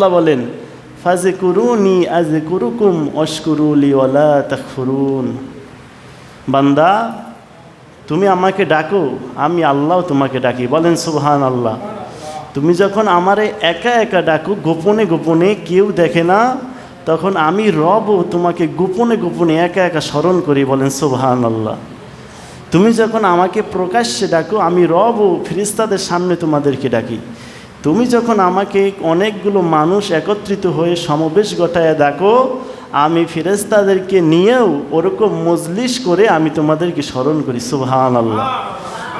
আল্লাহ বলেন ফাজে কুরুনি আজে কুরুকুম অস্কুরুলি ওলা তাকফুরুন বান্দা, তুমি আমাকে ডাকো, আমি আল্লাহ তোমাকে ডাকি। বলেন সুবহান আল্লাহ তুমি যখন আমারে একা একা ডাকো, গোপনে গোপনে, কেউ দেখে না, তখন আমি রবও তোমাকে গোপনে গোপনে একা একা স্মরণ করি। বলেন সুবহান আল্লাহ তুমি যখন আমাকে প্রকাশ্যে ডাকো, আমি রব ফিরিস্তাদের সামনে তোমাদেরকে ডাকি। তুমি যখন আমাকে অনেকগুলো মানুষ একত্রিত হয়ে সমাবেশ ঘটায় দেখো, আমি ফিরেস্তাদেরকে নিয়েও ওরকম মজলিস করে আমি তোমাদেরকে স্মরণ করি সুবহান আল্লাহ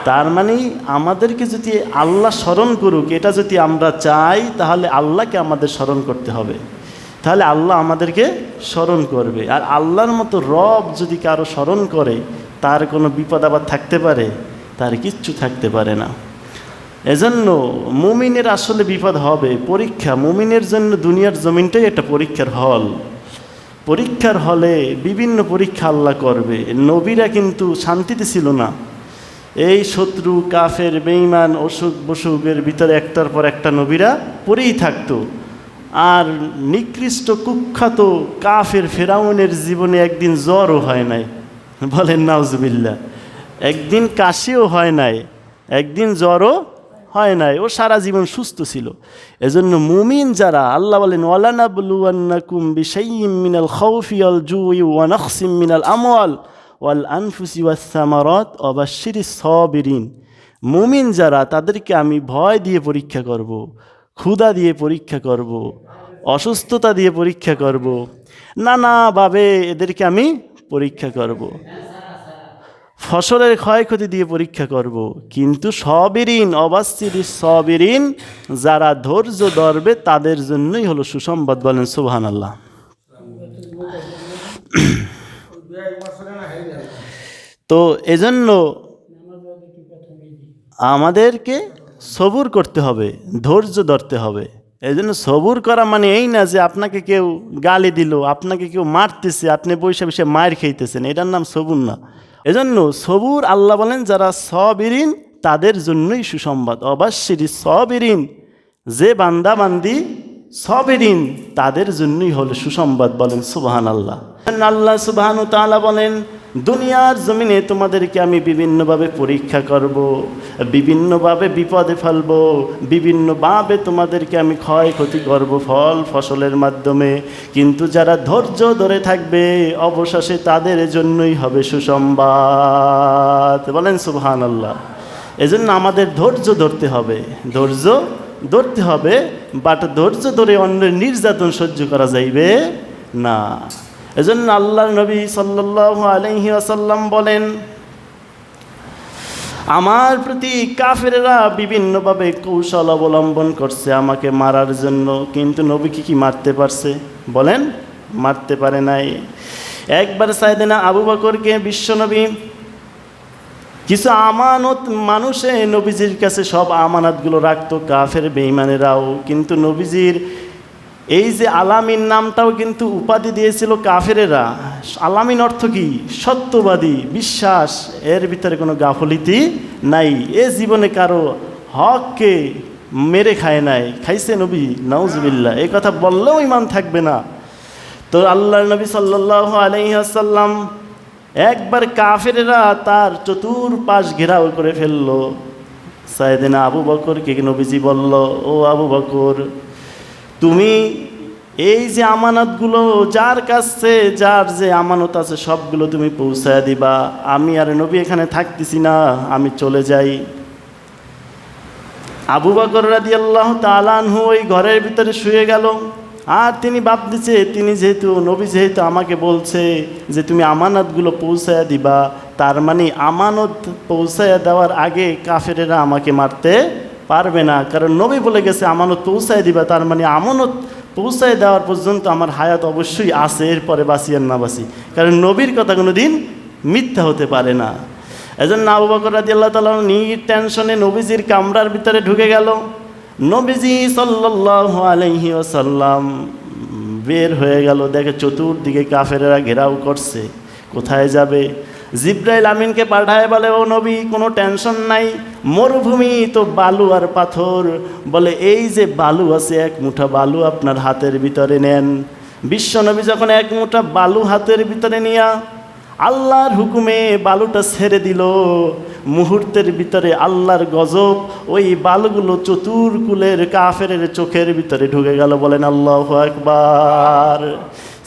তার মানে আমাদেরকে যদি আল্লাহ স্মরণ করুক, এটা যদি আমরা চাই, তাহলে আল্লাহকে আমাদের স্মরণ করতে হবে। তাহলে আল্লাহ আমাদেরকে স্মরণ করবে। আর আল্লাহর মতো রব যদি কারও স্মরণ করে, তার কোনো বিপদ আবার থাকতে পারে, তার কিচ্ছু থাকতে পারে না। এজন্য মুমিনের আসলে বিপদ হবে। পরীক্ষা, মুমিনের জন্য দুনিয়ার জমিনটাই একটা পরীক্ষার হল। পরীক্ষার হলে বিভিন্ন পরীক্ষা আল্লাহ করবে। নবীরা কিন্তু শান্তিতে ছিল না। এই শত্রু, কাফের, বেঈমান, অসুখ বসুখের ভিতরে একটার পর একটা নবীরা পড়েই থাকতো। আর নিকৃষ্ট, কুখ্যাত কাফের ফেরাউনের জীবনে একদিন জ্বরও হয় নাই। বলেন নাউজবিল্লা একদিন কাশিও হয় নাই। একদিন জ্বরও হয় নাই, ও সারা জীবন সুস্থ ছিল এজন্য মুমিন যারা, আল্লাহ বলেন ওয়ালানাবলুয়ান্নাকুম বিশাইয়িম মিনাল খাউফি ওয়াল জুই ওয়া নাখসিম মিনাল আমওয়াল ওয়াল আনফুসি ওয়াস সামারাত অবাশিরি সবিরিন মুমিন যারা, তাদেরকে আমি ভয় দিয়ে পরীক্ষা করব। ক্ষুধা দিয়ে পরীক্ষা করব। অসুস্থতা দিয়ে পরীক্ষা করব। নানাভাবে এদেরকে আমি পরীক্ষা করব। ফসলের ক্ষয়ক্ষতি দিয়ে পরীক্ষা করব। কিন্তু সবিরিন অবাস্তিরি সবিরিন যারা ধৈর্য ধরবে, তাদের জন্যই হলো সুসংবাদ বলেন সুবহান আল্লাহ তো এজন্য আমাদেরকে সবুর করতে হবে, ধৈর্য ধরতে হবে এই জন্য সবুর করা মানে এই না যে আপনাকে কেউ গালি দিল, আপনাকে কেউ মারতেছে, আপনি বসে বসে মায়ের খেইতেছেন, এটার নাম সবুর না এজন্য সবুর আল্লাহ বলেন, যারা সবিরিন, তাদের জন্যই সুসংবাদ। অবশ্যই সবিরিন। যে বান্দা বান্দি সবেরিন, তাদের জন্যই হলো সুসংবাদ বলেন সুবাহান আল্লাহ আল্লাহ সুবাহান তাআলা বলেন, দুনিয়ার জমিনে তোমাদেরকে আমি বিভিন্নভাবে পরীক্ষা করব, বিভিন্নভাবে বিপদে ফেলব বিভিন্নভাবে তোমাদেরকে আমি ক্ষয় ক্ষতি করব ফল, ফসলের মাধ্যমে। কিন্তু যারা ধৈর্য ধরে থাকবে, অবশেষে তাদের জন্যই হবে সুসংবাদ। বলেন সুবহান আল্লাহ এজন্য আমাদের ধৈর্য ধরতে হবে। ধৈর্য ধরতে হবে বাট ধৈর্য ধরে অন্যের নির্যাতন সহ্য করা যাইবে না। এজন্য আল্লাহ নবী সাল্লাল্লাহু আলাইহি আসাল্লাম বলেন, আমার প্রতি কাফেরেরা বিভিন্নভাবে কৌশল অবলম্বন করছে আমাকে মারার জন্য, কিন্তু নবীকে কি মারতে পারছে? বলেন, মারতে পারে নাই। একবার সাইদেনা আবু বকরকে বিশ্বনবী কিছু আমানত মানুষে নবীজির কাছে সব আমানাতগুলো রাখতো কাফের বেইমানেরাও কিন্তু নবীজির এই যে আলামিন নামটাও কিন্তু উপাধি দিয়েছিল কাফেরেরা। আলামিন অর্থ কি? সত্যবাদী, বিশ্বাস। এর ভিতরে কোনো গাফলিতি নাই। এ জীবনে কারও হককে মেরে খায় নাই। খাইছে নবী? নাউজবিল্লা এই কথা বললেও ইমান থাকবে না। তো আল্লাহ নবী সাল্লাহ আলহিহাসাল্লাম একবার কাফেরেরা তার চতুর্পাশ ঘেরাও করে ফেলল। সাইদিনা আবু বকর বকরকে নবীজি বলল, ও আবু বকর তুমি এই যে আমানতগুলো যার কাছে, যার যে আমানত আছে, সবগুলো তুমি পৌঁছায় দিবা। আমি আর নবী এখানে থাকতেছি না, আমি চলে যাই। আবু বকর রাদি আল্লাহ তালানহু ওই ঘরের ভিতরে শুয়ে গেল। আর তিনি ভাবতেছে, তিনি যেহেতু, নবী যেহেতু আমাকে বলছে যে তুমি আমানতগুলো পৌঁছায় দিবা, তার মানে আমানত পৌঁছায় দেওয়ার আগে কাফেরেরা আমাকে মারতে পারবে না। কারণ নবী বলে গেছে, আমানত পৌঁছায় দিবা। তার মানে আমানত পৌঁছায় দেওয়ার পর্যন্ত আমার হায়াত অবশ্যই আছে। এরপরে বাসি আর না বাসি কারণ নবীর কথা কোনো দিন মিথ্যা হতে পারে না। এজন্য আবু বকর রাজি আল্লাহ তালা নি টেনশনে নবীজির কামরার ভিতরে ঢুকে গেল। নবীজি সাল্লাহ আলহি ওসাল্লাম বের হয়ে গেল। দেখে চতুর্দিকে কাফেরেরা ঘেরাও করছে। কোথায় যাবে? জিব্রাইল আমিনকে পাঠায় বলে, ও নবী, কোনো টেনশন নাই। মরুভূমি তো বালু আর পাথর। বলে, এই যে বালু আছে, এক মুঠা বালু আপনার হাতের ভিতরে নেন। বিশ্বনবী যখন এক মুঠা বালু হাতের ভিতরে নিয়া আল্লাহর হুকুমে বালুটা ছেড়ে দিল, মুহূর্তের ভিতরে আল্লাহর গজব ওই বালুগুলো চতুর্কুলের কাফের চোখের ভিতরে ঢুকে গেল। বলেন, আল্লাহ একবার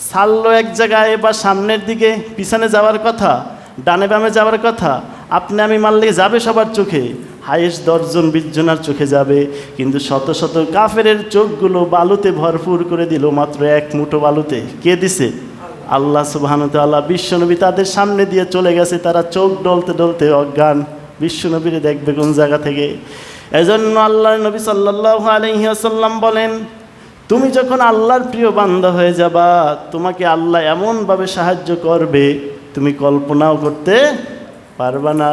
সারলো এক জায়গায় বা সামনের দিকে, পিছনে যাওয়ার কথা, ডানে বামে যাওয়ার কথা। আপনি আমি মারলে যাবে সবার চোখে। হাইয়েস্ট দশজন বিশ চোখে যাবে। কিন্তু শত শত কাফের চোখগুলো বালুতে ভরপুর করে দিল মাত্র এক মুঠো বালুতে। কে দিছে? আল্লাহ সুবাহানুতাল্লাহ বিশ্বনবী তাদের সামনে দিয়ে চলে গেছে। তারা চোখ ডলতে ডলতে অজ্ঞান। বিশ্বনবীরে দেখবে কোন জায়গা থেকে। এজন্য আল্লাহ নবী সাল্লাহ আলহিহাসাল্লাম বলেন, তুমি যখন আল্লাহর প্রিয় বান্ধা হয়ে যাবা, তোমাকে আল্লাহ এমনভাবে সাহায্য করবে, তুমি কল্পনাও করতে পারবা না